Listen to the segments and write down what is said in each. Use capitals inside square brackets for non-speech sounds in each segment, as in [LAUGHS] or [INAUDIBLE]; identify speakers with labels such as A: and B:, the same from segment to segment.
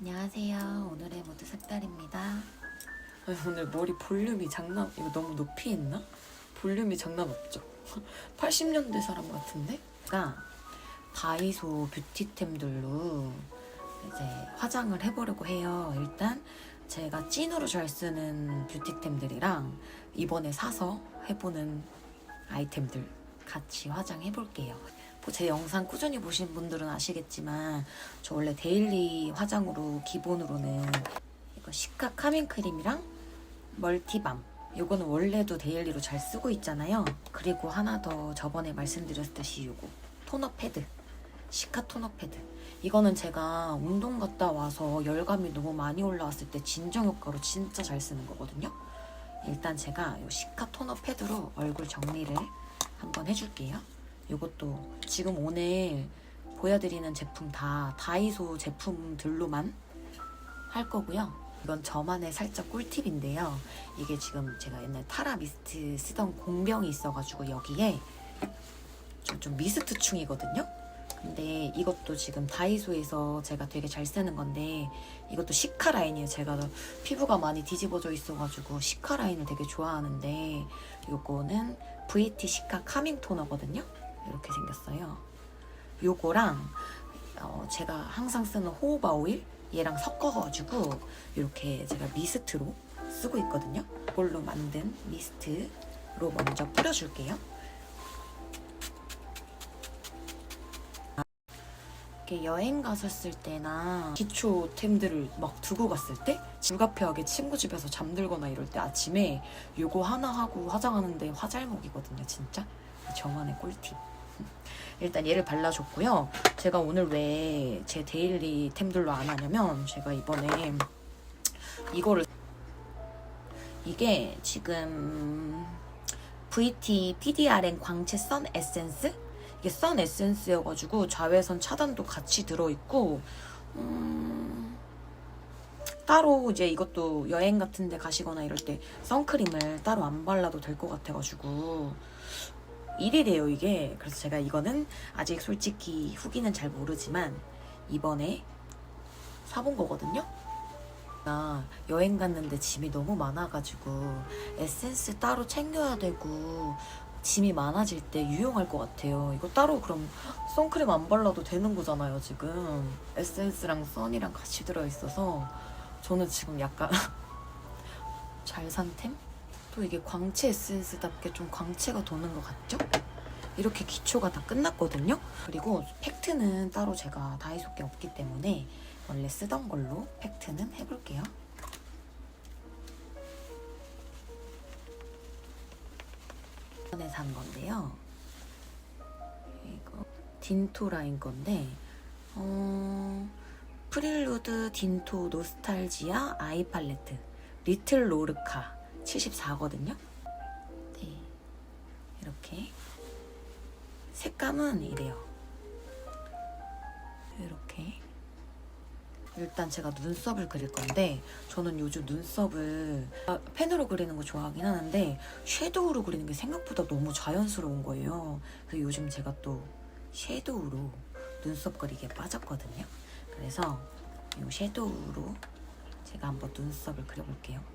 A: 안녕하세요. 오늘의 모두 색달입니다.
B: 오늘 머리 볼륨이 장난 이거 너무 높이 했나? 볼륨이 장난 없죠? [LAUGHS] 80년대 사람 같은데? 가 다이소 뷰티템들로 이제 화장을 해보려고 해요. 일단 제가 찐으로 잘 쓰는 뷰티템들이랑 이번에 사서 해보는 아이템들 같이 화장해볼게요. 뭐제 영상 꾸준히 보신 분들은 아시겠지만 저 원래 데일리 화장으로 기본으로는 이거 시카 카밍 크림이랑 멀티밤. 요거는 원래도 데일리로 잘 쓰고 있잖아요. 그리고 하나 더 저번에 말씀드렸듯이 요거 토너 패드. 시카 토너 패드. 이거는 제가 운동 갔다 와서 열감이 너무 많이 올라왔을 때 진정 효과로 진짜 잘 쓰는 거거든요. 일단 제가 요 시카 토너 패드로 얼굴 정리를 한번 해줄게요 요것도 지금 오늘 보여드리는 제품 다 다이소 제품들로만 할 거고요. 이건 저만의 살짝 꿀팁인데요. 이게 지금 제가 옛날 타라 미스트 쓰던 공병이 있어가지고 여기에 좀, 좀 미스트충이거든요. 근데 이것도 지금 다이소에서 제가 되게 잘 쓰는 건데 이것도 시카 라인이에요. 제가 피부가 많이 뒤집어져 있어가지고 시카 라인을 되게 좋아하는데 요거는 VT 시카 카밍 토너거든요. 이렇게 생겼어요. 요거랑 어, 제가 항상 쓰는 호호바 오일 얘랑 섞어가지고 이렇게 제가 미스트로 쓰고 있거든요. 이걸로 만든 미스트로 먼저 뿌려줄게요. 이렇게 여행 갔었을 때나 기초템들을 막 두고 갔을 때 불가피하게 친구 집에서 잠들거나 이럴 때 아침에 요거 하나 하고 화장하는데 화잘먹이거든요 진짜 저만의 꿀팁 일단 얘를 발라줬고요. 제가 오늘 왜 제 데일리 템들로 안 하냐면 제가 이번에 이거를 이게 지금 VT PDRN 광채 선 에센스? 이게 선 에센스여가지고 자외선 차단도 같이 들어있고 음, 따로 이제 이것도 여행 같은 데 가시거나 이럴 때 선크림을 따로 안 발라도 될 것 같아가지고 일이래요 이게. 그래서 제가 이거는 아직 솔직히 후기는 잘 모르지만 이번에 사본 거거든요. 나 여행 갔는데 짐이 너무 많아가지고 에센스 따로 챙겨야 되고 짐이 많아질 때 유용할 것 같아요. 이거 따로 그럼 선크림 안 발라도 되는 거잖아요 지금. 에센스랑 선이랑 같이 들어있어서 저는 지금 약간 [LAUGHS] 잘산 템? 또 이게 광채 에센스답게 좀 광채가 도는 것 같죠? 이렇게 기초가 다 끝났거든요. 그리고 팩트는 따로 제가 다이소 게 없기 때문에 원래 쓰던 걸로 팩트는 해볼게요. 이번에 산 건데요. 이거 딘토 라인 건데 어, 프릴루드 딘토 노스탈지아 아이 팔레트 리틀 로르카 74거든요. 네, 이렇게 색감은 이래요. 이렇게 일단 제가 눈썹을 그릴 건데 저는 요즘 눈썹을 아, 펜으로 그리는 거 좋아하긴 하는데 섀도우로 그리는 게 생각보다 너무 자연스러운 거예요. 그래서 요즘 제가 또 섀도우로 눈썹 그리기에 빠졌거든요. 그래서 이 섀도우로 제가 한번 눈썹을 그려볼게요.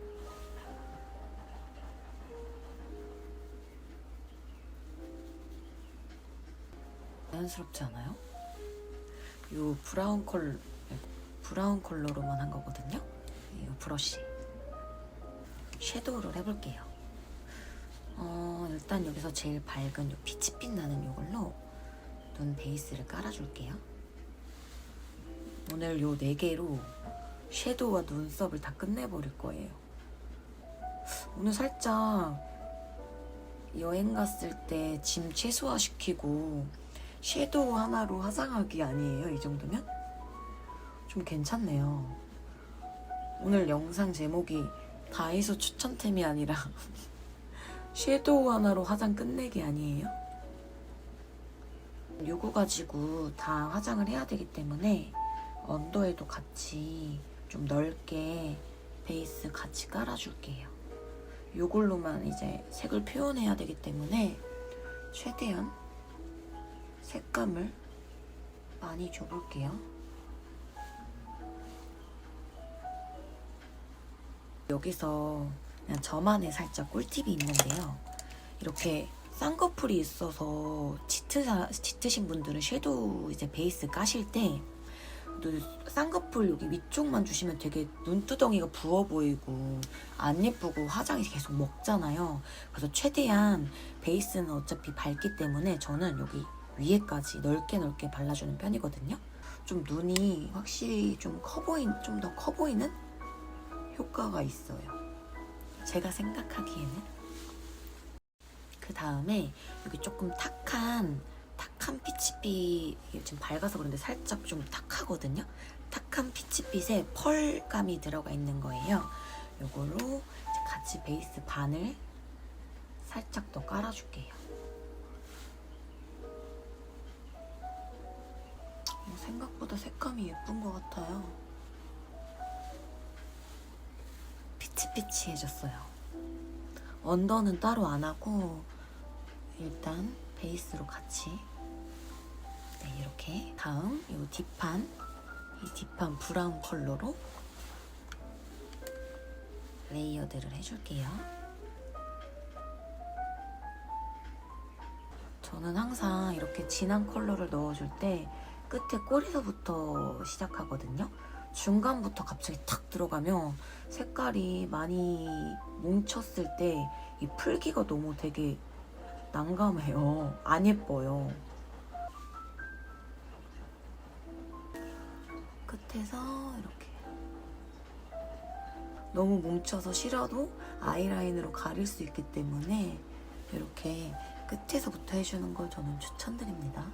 B: 자연스럽지 않아요? 이 브라운 컬러 브라운 컬러로만 한 거거든요. 이 브러쉬 섀도우를 해볼게요. 어, 일단 여기서 제일 밝은 요 피치빛 나는 이걸로 눈 베이스를 깔아줄게요. 오늘 요 네 개로 섀도우와 눈썹을 다 끝내버릴 거예요. 오늘 살짝 여행 갔을 때 짐 최소화시키고 섀도우 하나로 화장하기 아니에요? 이 정도면? 좀 괜찮네요. 오늘 영상 제목이 다이소 추천템이 아니라 [LAUGHS] 섀도우 하나로 화장 끝내기 아니에요? 요거 가지고 다 화장을 해야 되기 때문에 언더에도 같이 좀 넓게 베이스 같이 깔아줄게요. 요걸로만 이제 색을 표현해야 되기 때문에 최대한 색감을 많이 줘볼게요. 여기서 그냥 저만의 살짝 꿀팁이 있는데요. 이렇게 쌍꺼풀이 있어서 짙으사, 짙으신 분들은 섀도우 이제 베이스 까실 때또 쌍꺼풀 여기 위쪽만 주시면 되게 눈두덩이가 부어 보이고 안 예쁘고 화장이 계속 먹잖아요. 그래서 최대한 베이스는 어차피 밝기 때문에 저는 여기 위에까지 넓게 넓게 발라주는 편이거든요. 좀 눈이 확실히 좀 커 보인, 좀 더 커 보이는 효과가 있어요. 제가 생각하기에는. 그 다음에 여기 조금 탁한, 탁한 피치빛, 지금 밝아서 그런데 살짝 좀 탁하거든요. 탁한 피치빛에 펄감이 들어가 있는 거예요. 이걸로 같이 베이스 반을 살짝 더 깔아줄게요. 생각보다 색감이 예쁜 것 같아요. 피치피치해졌어요. 언더는 따로 안 하고 일단 베이스로 같이 네, 이렇게 다음 이 뒷판 이 뒷판 브라운 컬러로 레이어드를 해줄게요. 저는 항상 이렇게 진한 컬러를 넣어줄 때 끝에 꼬리서부터 시작하거든요. 중간부터 갑자기 탁 들어가면 색깔이 많이 뭉쳤을 때 이 풀기가 너무 되게 난감해요. 안 예뻐요. 끝에서 이렇게 너무 뭉쳐서 싫어도 아이라인으로 가릴 수 있기 때문에 이렇게 끝에서부터 해주는 걸 저는 추천드립니다.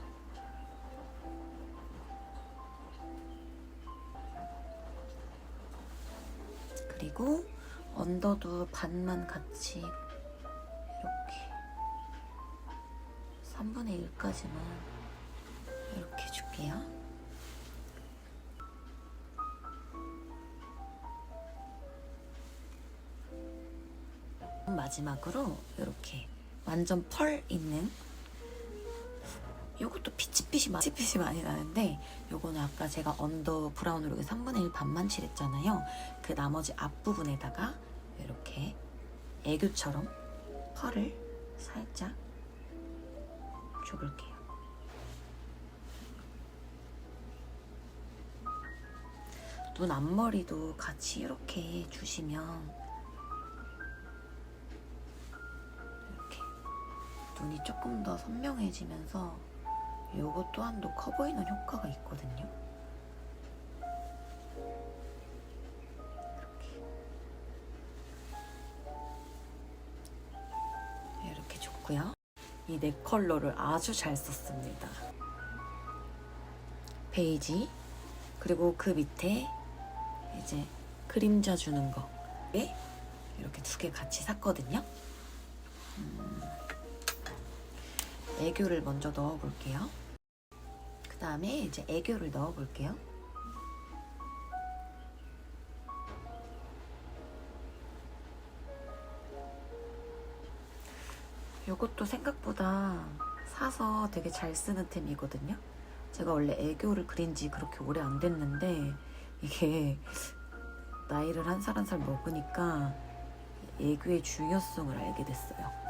B: 그리고 언더도 반만 같이 이렇게 3분의 1까지만 이렇게 해줄게요. 마지막으로 이렇게 완전 펄 있는 요것도 피치빛이 많이, 피치빛이 많이 나는데 요거는 아까 제가 언더 브라운으로 3분의 1 반만 칠했잖아요. 그 나머지 앞부분에다가 이렇게 애교처럼 펄을 살짝 줘볼게요. 눈 앞머리도 같이 이렇게 주시면 이렇게 눈이 조금 더 선명해지면서 요거 또한도 커 보이는 효과가 있거든요. 이렇게. 이렇게 좋고요. 이 네 컬러를 아주 잘 썼습니다. 베이지 그리고 그 밑에 이제 그림자 주는 거 네? 이렇게 두 개 같이 샀거든요. 음, 애교를 먼저 넣어 볼게요. 그 다음에 이제 애교를 넣어 볼게요. 이것도 생각보다 사서 되게 잘 쓰는 템이거든요. 제가 원래 애교를 그린 지 그렇게 오래 안 됐는데 이게 나이를 한 살 한 살 먹으니까 애교의 중요성을 알게 됐어요.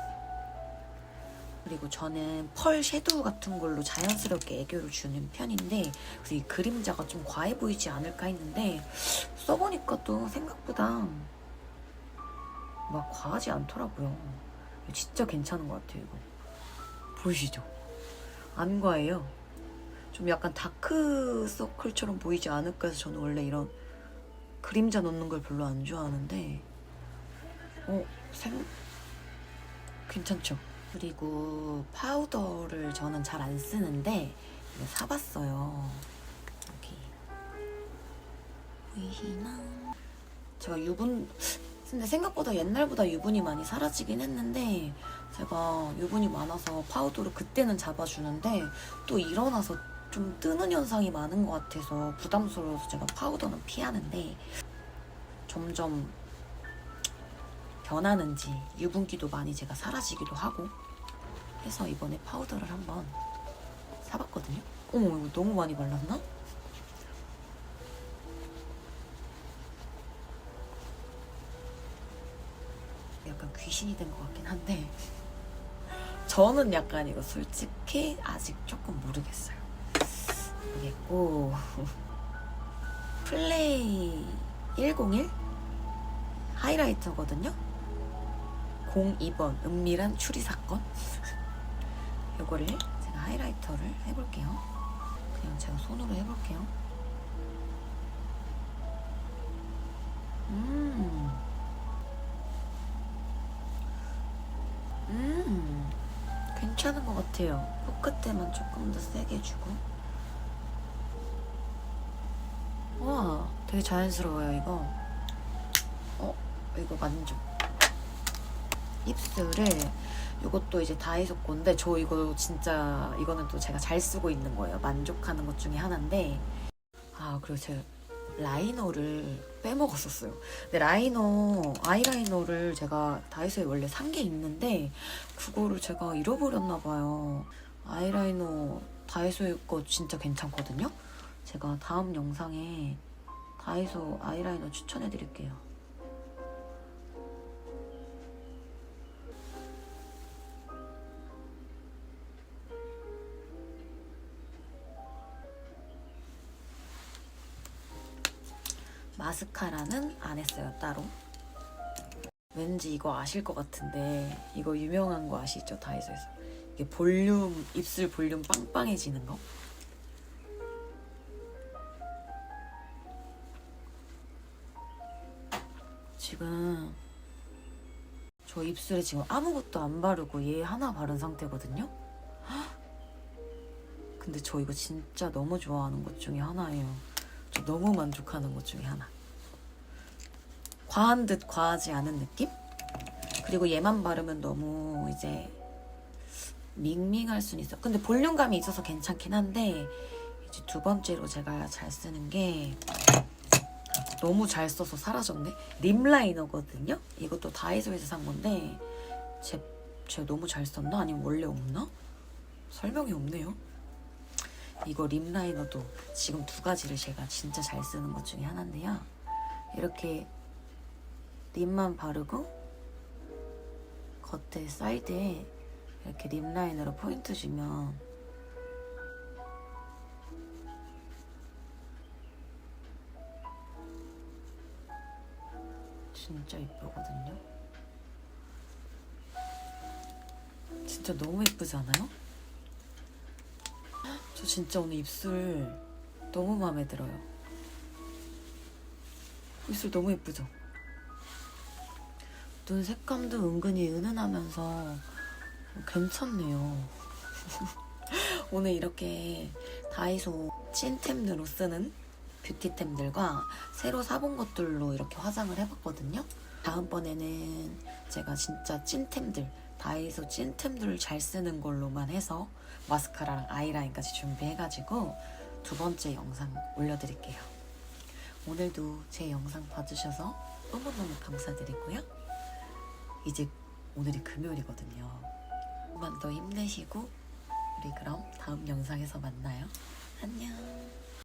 B: 그리고 저는 펄 섀도우 같은 걸로 자연스럽게 애교를 주는 편인데 그래서 이 그림자가 좀 과해 보이지 않을까 했는데 써보니까 또 생각보다 막 과하지 않더라고요. 진짜 괜찮은 것 같아요, 이거. 보이시죠? 안 과해요. 좀 약간 다크 서클처럼 보이지 않을까 해서 저는 원래 이런 그림자 넣는 걸 별로 안 좋아하는데 어, 생... 괜찮죠? 그리고 파우더를 저는 잘 안 쓰는데 사봤어요. 여기 보이시나? 제가 유분 근데 생각보다 옛날보다 유분이 많이 사라지긴 했는데 제가 유분이 많아서 파우더를 그때는 잡아주는데 또 일어나서 좀 뜨는 현상이 많은 것 같아서 부담스러워서 제가 파우더는 피하는데 점점 변하는지 유분기도 많이 제가 사라지기도 하고 해서 이번에 파우더를 한번 사봤거든요. 어머 이거 너무 많이 발랐나? 약간 귀신이 된 것 같긴 한데 [LAUGHS] 저는 약간 이거 솔직히 아직 조금 모르겠어요. 모르겠고 [LAUGHS] 플레이 101 하이라이터거든요. 02번 은밀한 추리 사건. [LAUGHS] 요거를 제가 하이라이터를 해볼게요. 그냥 제가 손으로 해볼게요. 음. 음. 괜찮은 것 같아요. 코끝에만 조금 더 세게 주고. 와, 되게 자연스러워요, 이거. 어, 이거 만족. 입술을 이것도 이제 다이소 건데 저 이거 진짜 이거는 또 제가 잘 쓰고 있는 거예요. 만족하는 것 중에 하나인데 아 그리고 제가 라이너를 빼먹었었어요. 근데 라이너 아이라이너를 제가 다이소에 원래 산 게 있는데 그거를 제가 잃어버렸나 봐요. 아이라이너 다이소에 거 진짜 괜찮거든요. 제가 다음 영상에 다이소 아이라이너 추천해 드릴게요. 마스카라는 안 했어요 따로. 왠지 이거 아실 것 같은데 이거 유명한 거 아시죠 다이소에서? 이게 볼륨 입술 볼륨 빵빵해지는 거? 지금 저 입술에 지금 아무것도 안 바르고 얘 하나 바른 상태거든요? 근데 저 이거 진짜 너무 좋아하는 것 중에 하나예요. 저 너무 만족하는 것 중에 하나. 과한 듯 과하지 않은 느낌? 그리고 얘만 바르면 너무 이제 밍밍할 순 있어. 근데 볼륨감이 있어서 괜찮긴 한데 이제 두 번째로 제가 잘 쓰는 게 너무 잘 써서 사라졌네. 립 라이너거든요. 이것도 다이소에서 산 건데 제, 제 너무 잘 썼나? 아니면 원래 없나? 설명이 없네요. 이거 립 라이너도 지금 두 가지를 제가 진짜 잘 쓰는 것 중에 하나인데요. 이렇게 립만 바르고 겉에 사이드에 이렇게 립 라이너로 포인트 주면 진짜 이쁘거든요. 진짜 너무 예쁘지 않아요? 저 진짜 오늘 입술 너무 마음에 들어요. 입술 너무 예쁘죠? 눈 색감도 은근히 은은하면서 괜찮네요. [LAUGHS] 오늘 이렇게 다이소 찐템으로 쓰는 뷰티템들과 새로 사본 것들로 이렇게 화장을 해봤거든요. 다음번에는 제가 진짜 찐템들, 다이소 찐템들을 잘 쓰는 걸로만 해서 마스카라랑 아이라인까지 준비해가지고 두 번째 영상 올려드릴게요. 오늘도 제 영상 봐주셔서 너무너무 감사드리고요. 이제 오늘이 금요일이거든요. 조금만 더 힘내시고 우리 그럼 다음 영상에서 만나요. 안녕.